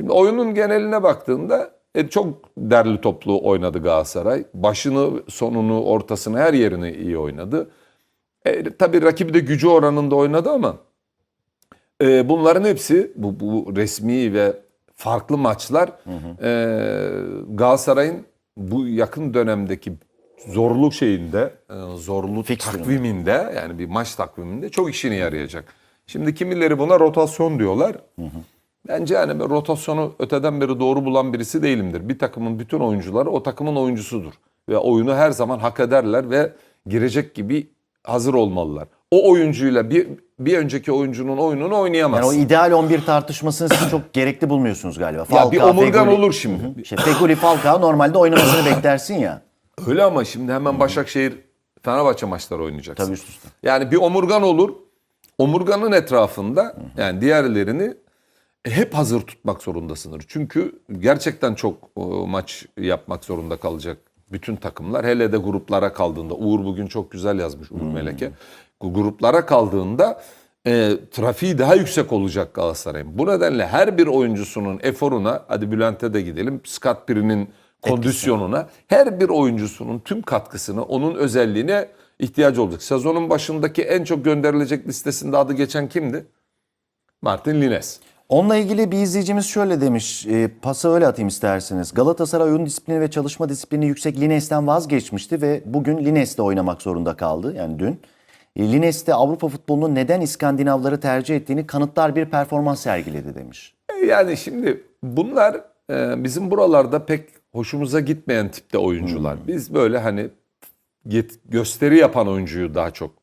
Şimdi oyunun geneline baktığında e, çok derli toplu oynadı Galatasaray. Başını, sonunu, ortasını, her yerini iyi oynadı. E, tabii rakibi de gücü oranında oynadı ama e, bunların hepsi bu, bu resmi ve farklı maçlar e, Galatasaray'ın bu yakın dönemdeki zorluk şeyinde, e, zorluk Fikstüründe. takviminde yani bir maç takviminde çok işine yarayacak. Şimdi kimileri buna rotasyon diyorlar. Bence yani rotasyonu öteden beri doğru bulan birisi değilimdir. Bir takımın bütün oyuncuları o takımın oyuncusudur. Ve oyunu her zaman hak ederler ve girecek gibi hazır olmalılar. O oyuncuyla bir, bir önceki oyuncunun oyununu Yani oynayamazsın. o ideal 11 tartışmasını siz çok gerekli bulmuyorsunuz galiba. ya bir Falcao, omurgan Feguli- olur şimdi. İşte Feguli Falcao normalde oynamasını beklersin ya. Öyle ama şimdi hemen Başakşehir Fenerbahçe maçları oynayacaksın. Tabii üst üste. Yani bir omurgan olur. Omurganın etrafında yani diğerlerini hep hazır tutmak zorundasındır. Çünkü gerçekten çok e, maç yapmak zorunda kalacak bütün takımlar. Hele de gruplara kaldığında. Uğur bugün çok güzel yazmış Uğur Meleke. Bu Gruplara kaldığında e, trafiği daha yüksek olacak Galatasaray'ın. Bu nedenle her bir oyuncusunun eforuna, hadi Bülent'e de gidelim, Scott Pirin'in kondisyonuna, her bir oyuncusunun tüm katkısını, onun özelliğine ihtiyacı olacak. Sezonun başındaki en çok gönderilecek listesinde adı geçen kimdi? Martin Lines. Onunla ilgili bir izleyicimiz şöyle demiş. E, pası öyle atayım isterseniz. Galatasaray oyun disiplini ve çalışma disiplini yüksek Lines'ten vazgeçmişti ve bugün Lines'le oynamak zorunda kaldı. Yani dün. E, Lines'te Avrupa futbolunun neden İskandinavları tercih ettiğini kanıtlar bir performans sergiledi demiş. E, Yani şimdi bunlar e, bizim buralarda pek hoşumuza gitmeyen tipte oyuncular. Biz böyle hani gösteri yapan oyuncuyu daha çok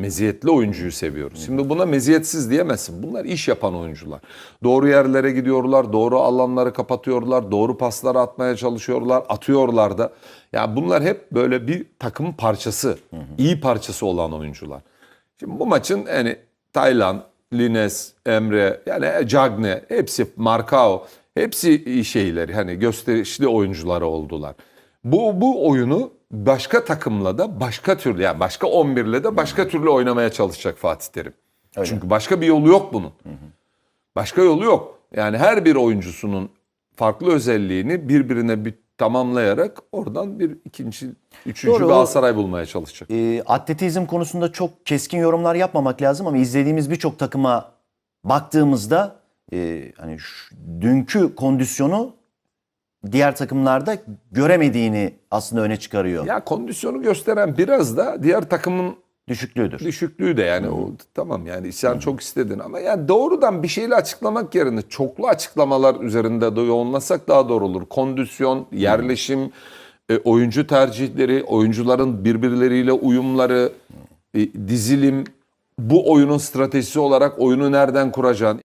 meziyetli oyuncuyu seviyoruz. Şimdi buna meziyetsiz diyemezsin. Bunlar iş yapan oyuncular. Doğru yerlere gidiyorlar, doğru alanları kapatıyorlar, doğru pasları atmaya çalışıyorlar, atıyorlar da. Yani bunlar hep böyle bir takımın parçası, iyi parçası olan oyuncular. Şimdi bu maçın yani Taylan, Lines, Emre, yani Cagne, hepsi Marcao, hepsi şeyleri hani gösterişli oyuncuları oldular. Bu bu oyunu başka takımla da başka türlü yani başka 11'le de başka türlü oynamaya çalışacak Fatih Terim. Çünkü başka bir yolu yok bunun. Başka yolu yok. Yani her bir oyuncusunun farklı özelliğini birbirine bir tamamlayarak oradan bir ikinci, üçüncü Doğru, Galatasaray bulmaya çalışacak. E, atletizm konusunda çok keskin yorumlar yapmamak lazım ama izlediğimiz birçok takıma baktığımızda e, hani şu- dünkü kondisyonu diğer takımlarda göremediğini aslında öne çıkarıyor. Ya kondisyonu gösteren biraz da diğer takımın Düşüklüğüdür. düşüklüğü de yani o tamam yani sen çok istedin ama yani doğrudan bir şeyle açıklamak yerine çoklu açıklamalar üzerinde de yoğunlasak daha doğru olur. Kondisyon, yerleşim, e, oyuncu tercihleri, oyuncuların birbirleriyle uyumları, e, dizilim, bu oyunun stratejisi olarak oyunu nereden kuracaksın?